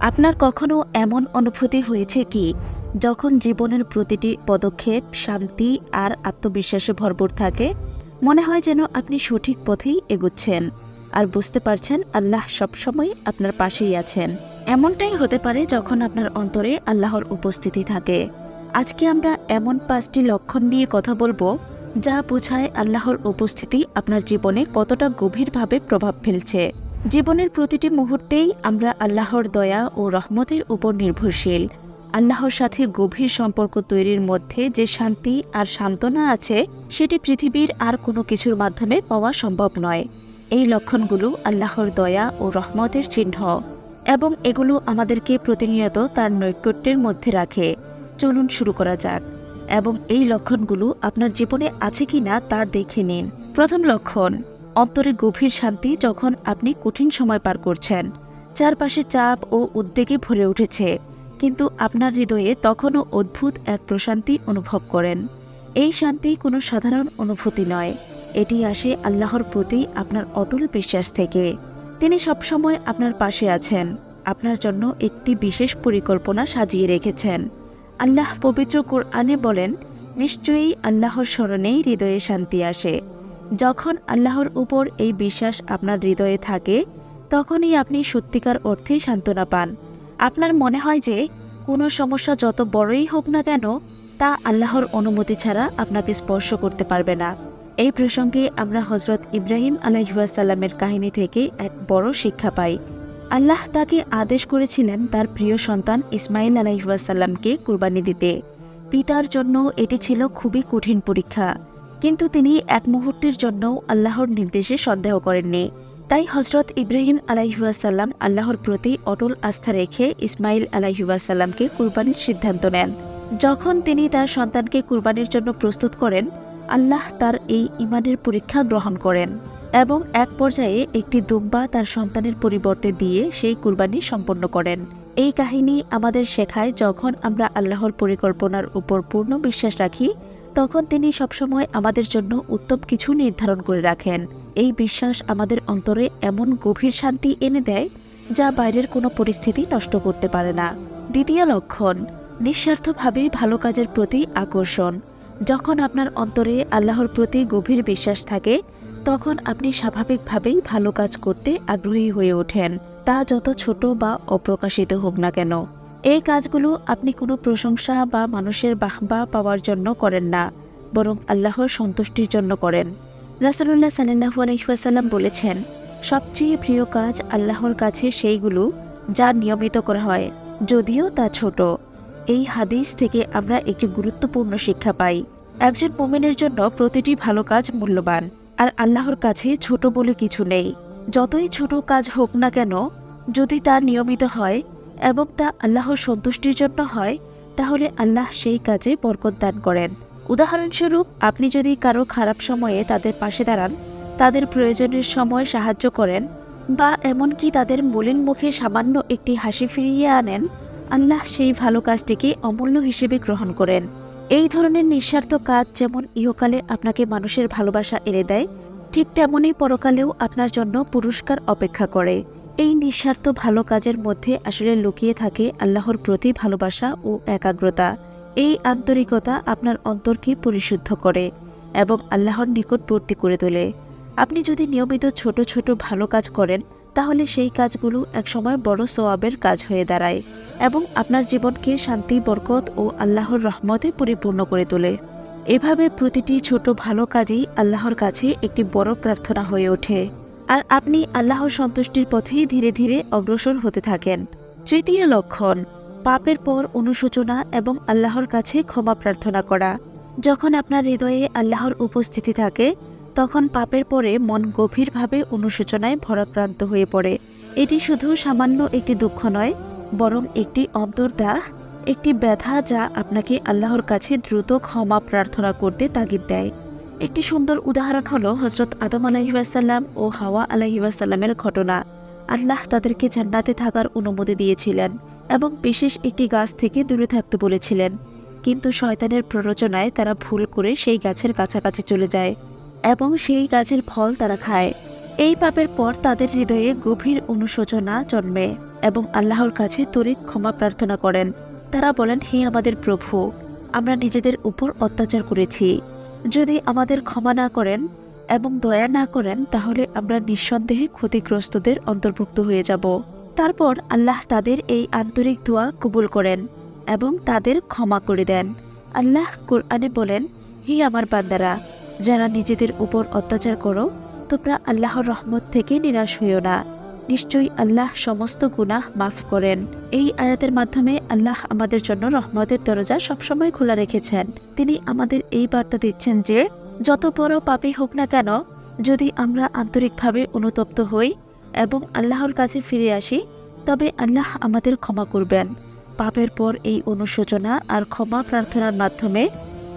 আপনার কখনো এমন অনুভূতি হয়েছে কি যখন জীবনের প্রতিটি পদক্ষেপ শান্তি আর আত্মবিশ্বাসে ভরপুর থাকে? মনে হয় যেন আপনি সঠিক পথেই এগুচ্ছেন আর বুঝতে পারছেন আল্লাহ সবসময় আপনার পাশেই আছেন। এমনটাই হতে পারে যখন আপনার অন্তরে আল্লাহর উপস্থিতি থাকে। আজকে আমরা এমন পাঁচটি লক্ষণ নিয়ে কথা বলব যা বোঝায় আল্লাহর উপস্থিতি আপনার জীবনে কতটা গভীরভাবে প্রভাব ফেলছে। জীবনের প্রতিটি মুহূর্তেই আমরা আল্লাহর দয়া ও রহমতের উপর নির্ভরশীল। আল্লাহর সাথে গভীর সম্পর্ক তৈরির মধ্যে যে শান্তি আর সান্ত্বনা আছে, সেটি পৃথিবীর আর কোনো কিছুর মাধ্যমে পাওয়া সম্ভব নয়। এই লক্ষণগুলো আল্লাহর দয়া ও রহমতের চিহ্ন এবং এগুলো আমাদেরকে প্রতিনিয়ত তার নৈকট্যের মধ্যে রাখে। চলুন শুরু করা যাক। এবং এই লক্ষণগুলো আপনার জীবনে আছে কি না তা দেখে নিন। প্রথম লক্ষণ অন্তরে গভীর শান্তি যখন আপনি কঠিন সময় পার করছেন। চারপাশে চাপ ও উদ্বেগে ভরে উঠেছে, কিন্তু আপনার হৃদয়ে তখনও অদ্ভুত এক প্রশান্তি অনুভব করেন। এই শান্তি কোনো সাধারণ অনুভূতি নয়, এটি আসে আল্লাহর প্রতি আপনার অটল বিশ্বাস থেকে। তিনি সবসময় আপনার পাশে আছেন, আপনার জন্য একটি বিশেষ পরিকল্পনা সাজিয়ে রেখেছেন। আল্লাহ পবিত্র কোরআনে বলেন, নিশ্চয়ই আল্লাহর স্মরণেই হৃদয়ে শান্তি আসে। যখন আল্লাহর উপর এই বিশ্বাস আপনার হৃদয়ে থাকে, তখনই আপনি সত্যিকার অর্থেই সান্ত্বনা পান। আপনার মনে হয় যে, কোনো সমস্যা যত বড়ই হোক না কেন, তা আল্লাহর অনুমতি ছাড়া আপনাকে স্পর্শ করতে পারবে না। এই প্রসঙ্গে আমরা হজরত ইব্রাহিম আলাইসাল্লামের কাহিনী থেকে এক বড় শিক্ষা পাই। আল্লাহ তাকে আদেশ করেছিলেন তার প্রিয় সন্তান ইসমাইল আলাইসাল্লামকে কুরবানি দিতে। পিতার জন্য এটি ছিল খুবই কঠিন পরীক্ষা। কিন্তু তিনি এক মুহূর্তের জন্য আল্লাহর নির্দেশে সন্দেহ করেননি। তাই হজরত ইব্রাহিম আলাইহুয়াসাল্লাম আল্লাহর প্রতি অটল আস্থা রেখে ইসমাইল আলাইহুয়াসাল্লামকে কুরবানির সিদ্ধান্ত নেন। যখন তিনি তার সন্তানকে কুরবানির জন্য প্রস্তুত করেন, আল্লাহ তার এই ইমানের পরীক্ষা গ্রহণ করেন এবং এক পর্যায়ে একটি দুম্বা তার সন্তানের পরিবর্তে দিয়ে সেই কুরবানি সম্পন্ন করেন। এই কাহিনী আমাদের শেখায় যখন আমরা আল্লাহর পরিকল্পনার উপর পূর্ণ বিশ্বাস রাখি তখন তিনি সবসময় আমাদের জন্য উত্তম কিছু নির্ধারণ করে রাখেন। এই বিশ্বাস আমাদের অন্তরে এমন গভীর শান্তি এনে দেয়, যা বাইরের কোনো পরিস্থিতি নষ্ট করতে পারে না। দ্বিতীয় লক্ষণ, নিঃস্বার্থভাবে ভালো কাজের প্রতি আকর্ষণ। যখন আপনার অন্তরে আল্লাহর প্রতি গভীর বিশ্বাস থাকে, তখন আপনি স্বাভাবিকভাবেই ভালো কাজ করতে আগ্রহী হয়ে ওঠেন, তা যত ছোট বা অপ্রকাশিত হোক না কেন। এই কাজগুলো আপনি কোনো প্রশংসা বা মানুষের বাহবা পাওয়ার জন্য করেন না, বরং আল্লাহর সন্তুষ্টির জন্য করেন। রাসুল্লাহ সাল্লাহু আলহিহাসাল্লাম বলেছেন, সবচেয়ে প্রিয় কাজ আল্লাহর কাছে সেইগুলো যা নিয়মিত করা হয়, যদিও তা ছোট। এই হাদিস থেকে আমরা একটি গুরুত্বপূর্ণ শিক্ষা পাই। একজন মোমেনের জন্য প্রতিটি ভালো কাজ মূল্যবান, আর আল্লাহর কাছে ছোট বলে কিছু নেই। যতই ছোট কাজ হোক না কেন, যদি তা নিয়মিত হয় এবং তা আল্লাহর সন্তুষ্টির জন্য হয়, তাহলে আল্লাহ সেই কাজে বরকত দান করেন। উদাহরণস্বরূপ, আপনি যদি কারও খারাপ সময়ে তাদের পাশে দাঁড়ান, তাদের প্রয়োজনের সময় সাহায্য করেন, বা এমনকি তাদের মলিন মুখে সামান্য একটি হাসি ফিরিয়ে আনেন, আল্লাহ সেই ভালো কাজটিকে অমূল্য হিসেবে গ্রহণ করেন। এই ধরনের নিঃস্বার্থ কাজ যেমন ইহকালে আপনাকে মানুষের ভালোবাসা এনে দেয়, ঠিক তেমনই পরকালেও আপনার জন্য পুরস্কার অপেক্ষা করে। এই নিঃস্বার্থ ভালো কাজের মধ্যে আসলে লুকিয়ে থাকে আল্লাহর প্রতি ভালোবাসা ও একাগ্রতা। এই আন্তরিকতা আপনার অন্তরকে পরিশুদ্ধ করে এবং আল্লাহর নিকটবর্তী করে তোলে। আপনি যদি নিয়মিত ছোট ছোট ভালো কাজ করেন, তাহলে সেই কাজগুলো একসময় বড় সোয়াবের কাজ হয়ে দাঁড়ায় এবং আপনার জীবনকে শান্তি, বরকত ও আল্লাহর রহমতে পরিপূর্ণ করে তোলে। এভাবে প্রতিটি ছোট ভালো কাজই আল্লাহর কাছে একটি বড় প্রার্থনা হয়ে ওঠে। আর আপনি আল্লাহর সন্তুষ্টির পথেই ধীরে ধীরে অগ্রসর হতে থাকেন। তৃতীয় লক্ষণ, পাপের পর অনুশোচনা এবং আল্লাহর কাছে ক্ষমা প্রার্থনা করা। যখন আপনার হৃদয়ে আল্লাহর উপস্থিতি থাকে, তখন পাপের পরে মন গভীরভাবে অনুশোচনায় ভরাক্রান্ত হয়ে পড়ে। এটি শুধু সামান্য একটি দুঃখ নয়, বরং একটি অন্তর্দাহ, একটি ব্যথা যা আপনাকে আল্লাহর কাছে দ্রুত ক্ষমা প্রার্থনা করতে তাগিদ দেয়। একটি সুন্দর উদাহরণ হলো হজরত আদম আলাহিবাসাল্লাম ও হাওয়া আলাহিবাসাল্লামের ঘটনা। আল্লাহ তাদেরকে জান্নাতে থাকার অনুমতি দিয়েছিলেন এবং বিশেষ একটি গাছ থেকে দূরে থাকতে বলেছিলেন। কিন্তু শয়তানের প্ররোচনায় তারা ভুল করে সেই গাছের কাছাকাছি চলে যায় এবং সেই গাছের ফল তারা খায়। এই পাপের পর তাদের হৃদয়ে গভীর অনুশোচনা জন্মে এবং আল্লাহর কাছে তড়িৎ ক্ষমা প্রার্থনা করেন। তারা বলেন, হে আমাদের প্রভু, আমরা নিজেদের উপর অত্যাচার করেছি। যদি আমাদের ক্ষমা না করেন এবং দয়া না করেন, তাহলে আমরা নিঃসন্দেহে ক্ষতিগ্রস্তদের অন্তর্ভুক্ত হয়ে যাব। তারপর আল্লাহ তাদের এই আন্তরিক দোয়া কবুল করেন এবং তাদের ক্ষমা করে দেন। আল্লাহ কোরআনে বলেন, হি আমার বান্দারা, যারা নিজেদের উপর অত্যাচার করো, তোমরা আল্লাহর রহমত থেকে নিরাশ হইও না। নিশ্চয়ই আল্লাহ সমস্ত গুনাহ মাফ করেন। এই আয়াতের মাধ্যমে আল্লাহ আমাদের জন্য রহমতের দরজা সবসময় খোলা রেখেছেন। তিনি আমাদের এই বার্তা দিচ্ছেন যে, যত বড় পাপী হোক না কেন, যদি আমরা আন্তরিকভাবে অনুতপ্ত হই এবং আল্লাহর কাছে ফিরে আসি, তবে আল্লাহ আমাদের ক্ষমা করবেন। পাপের পর এই অনুশোচনা আর ক্ষমা প্রার্থনার মাধ্যমে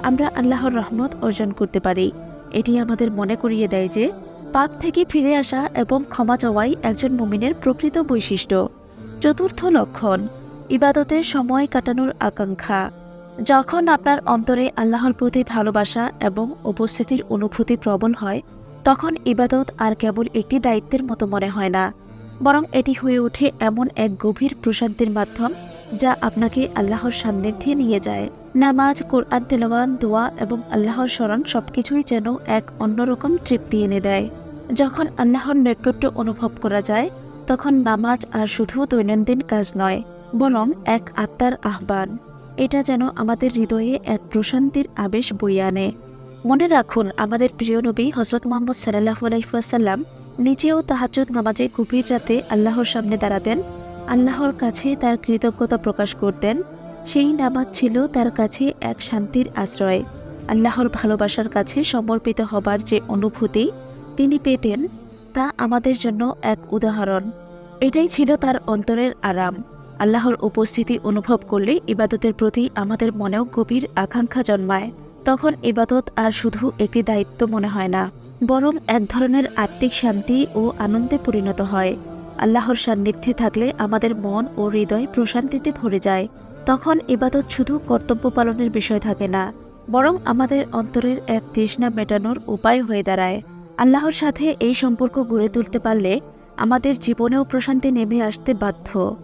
আমরা আল্লাহর রহমত অর্জন করতে পারি। এটি আমাদের মনে করিয়ে দেয় যে পাপ থেকে ফিরে আসা এবং ক্ষমা চাওয়াই একজন মুমিনের প্রকৃত বৈশিষ্ট্য। চতুর্থ লক্ষণ, ইবাদতের সময় কাটানোর আকাঙ্ক্ষা। যখন আপনার অন্তরে আল্লাহর প্রতি ভালোবাসা এবং উপস্থিতির অনুভূতি প্রবল হয়, তখন ইবাদত আর কেবল একটি দায়িত্বের মতো মনে হয় না, বরং এটি হয়ে ওঠে এমন এক গভীর প্রশান্তির মাধ্যম যা আপনাকে আল্লাহর সান্নিধ্যে নিয়ে যায়। নামাজ, কোরআন তেলাওয়ান দোয়া এবং আল্লাহর স্মরণ সবকিছুই যেন এক অন্যরকম তৃপ্তি এনে দেয়। যখন আল্লাহর নৈকট্য অনুভব করা যায়, তখন নামাজ আর শুধু দৈনন্দিন কাজ নয়, বরং এক আত্মার আহ্বান। এটা যেন আমাদের হৃদয়ে এক প্রশান্তির আবেশ বইয়ে আনে। মনে রাখুন, আমাদের প্রিয় নবী হজরত মোহাম্মদ সাল্লাহ আলাইসাল্লাম নিজেও তাহাজুদ নামাজে গভীর রাতে আল্লাহর সামনে দাঁড়াতেন, আল্লাহর কাছে তার কৃতজ্ঞতা প্রকাশ করতেন। সেই নামাজ ছিল তার কাছে এক শান্তির আশ্রয়। আল্লাহর ভালোবাসার কাছে সমর্পিত হবার যে অনুভূতি তিনি পেতেন তা আমাদের জন্য এক উদাহরণ। এটাই ছিল তার অন্তরের আরাম। আল্লাহর উপস্থিতি অনুভব করলে ইবাদতের প্রতি আমাদের মনেও গভীর আকাঙ্ক্ষা জন্মায়। তখন ইবাদত আর শুধু একটি দায়িত্ব মনে হয় না, বরং এক ধরনের আত্মিক শান্তি ও আনন্দে পরিণত হয়। আল্লাহর সান্নিধ্যে থাকলে আমাদের মন ও হৃদয় প্রশান্তিতে ভরে যায়। তখন ইবাদত শুধু কর্তব্য পালনের বিষয় থাকে না, বরং আমাদের অন্তরের এক তৃষ্ণা মেটানোর উপায় হয়ে দাঁড়ায়। আল্লাহর সাথে এই সম্পর্ক গড়ে তুলতে পারলে আমাদের জীবনেও প্রশান্তি নেমে আসতে বাধ্য।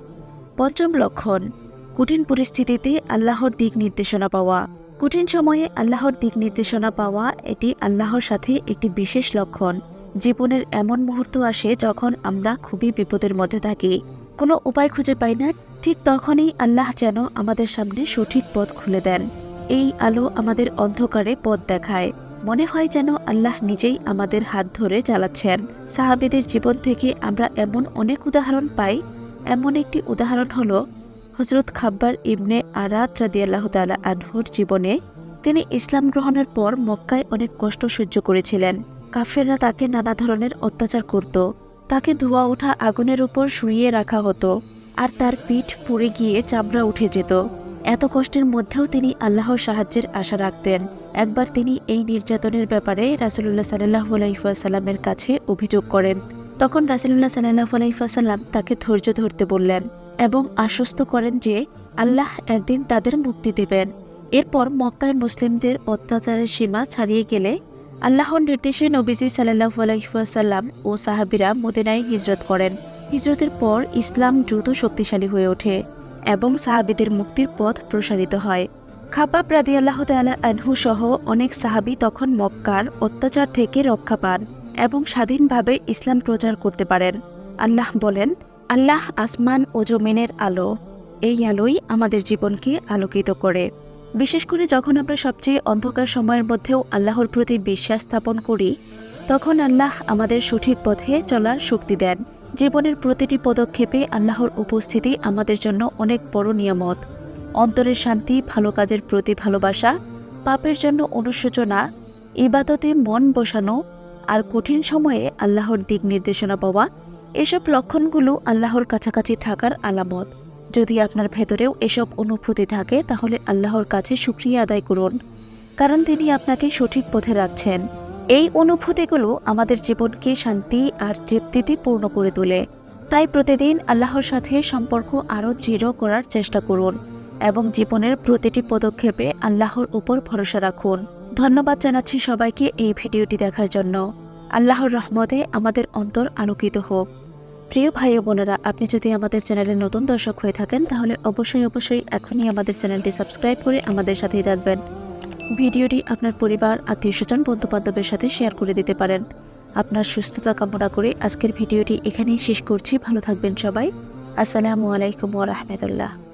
পঞ্চম লক্ষণ, কঠিন পরিস্থিতিতে আল্লাহর দিক নির্দেশনা পাওয়া। কঠিন সময়ে আল্লাহর দিক নির্দেশনা পাওয়া এটি আল্লাহর সাথে একটি বিশেষ লক্ষণ। জীবনের এমন মুহূর্ত আসে যখন আমরা খুবই বিপদের মধ্যে থাকি। কোনো উপায় খুঁজে পাই না, ঠিক তখনই আল্লাহ যেন আমাদের সামনে সঠিক পথ খুলে দেন। এই আলো আমাদের অন্ধকারে পথ দেখায়। মনে হয় যেন আল্লাহ নিজেই আমাদের হাত ধরে চালাচ্ছেন। সাহাবেদের জীবন থেকে আমরা এমন অনেক উদাহরণ পাই। এমন একটি উদাহরণ হল হজরত খাব্বার ইবনে আরাত রাদিয়াল্লাহ তালা আনহুর জীবনে তিনি ইসলাম গ্রহণের পর মক্কায় অনেক কষ্ট সহ্য করেছিলেন। কাফেররা তাকে নানা ধরনের অত্যাচার করত। তাকে ধোয়া ওঠা আগুনের উপর শুইয়ে রাখা হতো। আর তার পিঠ পুড়ে গিয়ে চামড়া উঠে যেত। এত কষ্টের মধ্যেও তিনি আল্লাহর সাহায্যের আশা রাখতেন। একবার তিনি এই নির্যাতনের ব্যাপারে রাসুলুল্লাহ সাল্লাহ আলাইসাল্লামের কাছে অভিযোগ করেন। তখন রাসুলুল্লাহ সাল্লাহ আলাইসাল্লাম তাকে ধৈর্য ধরতে বললেন এবং আশ্বস্ত করেন যে আল্লাহ একদিন তাদের মুক্তি দেবেন। এরপর মক্কায় মুসলিমদের অত্যাচারের সীমা ছাড়িয়ে গেলে আল্লাহর নির্দেশে নবীজি সাল্লাহ আলাইসাল্লাম ও সাহাবিরা মদিনায় হিজরত করেন। হিজরতের পর ইসলাম দ্রুত শক্তিশালী হয়ে ওঠে। এবং সাহাবিদের মুক্তির পথ প্রসারিত হয়। খাবাব রাদি আল্লাহ তালা আনহু সহ অনেক সাহাবি তখন মক্কার অত্যাচার থেকে রক্ষা পান এবং স্বাধীনভাবে ইসলাম প্রচার করতে পারেন। আল্লাহ বলেন, আল্লাহ আসমান ও জমিনের আলো, এই আলোই আমাদের জীবনকে আলোকিত করে। বিশেষ করে যখন আমরা সবচেয়ে অন্ধকার সময়ের মধ্যেও আল্লাহর প্রতি বিশ্বাস স্থাপন করি, তখন আল্লাহ আমাদের সঠিক পথে চলার শক্তি দেন। জীবনের প্রতিটি পদক্ষেপে আল্লাহর উপস্থিতি আমাদের জন্য অনেক বড় নিয়ামত। অন্তরের শান্তি, ভালো কাজের প্রতি ভালোবাসা, পাপের জন্য অনুশোচনা, ইবাদতে মন বসানো আর কঠিন সময়ে আল্লাহর দিক নির্দেশনা পাওয়া, এসব লক্ষণগুলো আল্লাহর কাছাকাছি থাকার আলামত। যদি আপনার ভেতরেও এসব অনুভূতি থাকে, তাহলে আল্লাহর কাছে সুক্রিয়া আদায় করুন, কারণ তিনি আপনাকে সঠিক পথে রাখছেন। এই অনুভূতিগুলো আমাদের জীবনকে শান্তি আর তৃপ্তিতে পূর্ণ করে তোলে। তাই প্রতিদিন আল্লাহর সাথে সম্পর্ক আরও দৃঢ় করার চেষ্টা করুন এবং জীবনের প্রতিটি পদক্ষেপে আল্লাহর উপর ভরসা রাখুন। ধন্যবাদ জানাচ্ছি সবাইকে এই ভিডিওটি দেখার জন্য। আল্লাহর রহমতে আমাদের অন্তর আলোকিত হোক। প্রিয় ভাই বোনেরা, আপনি যদি আমাদের চ্যানেলে নতুন দর্শক হয়ে থাকেন, তাহলে অবশ্যই অবশ্যই এখনই আমাদের চ্যানেলটি সাবস্ক্রাইব করে আমাদের সাথেই থাকবেন। ভিডিওটি আপনার পরিবার, আত্মীয় স্বজন, বন্ধুবান্ধবের সাথে শেয়ার করে দিতে পারেন। আপনার সুস্থতা কামনা করে আজকের ভিডিওটি এখানেই শেষ করছি। ভালো থাকবেন সবাই। আসসালামু আলাইকুম রাহমাতুল্লাহ।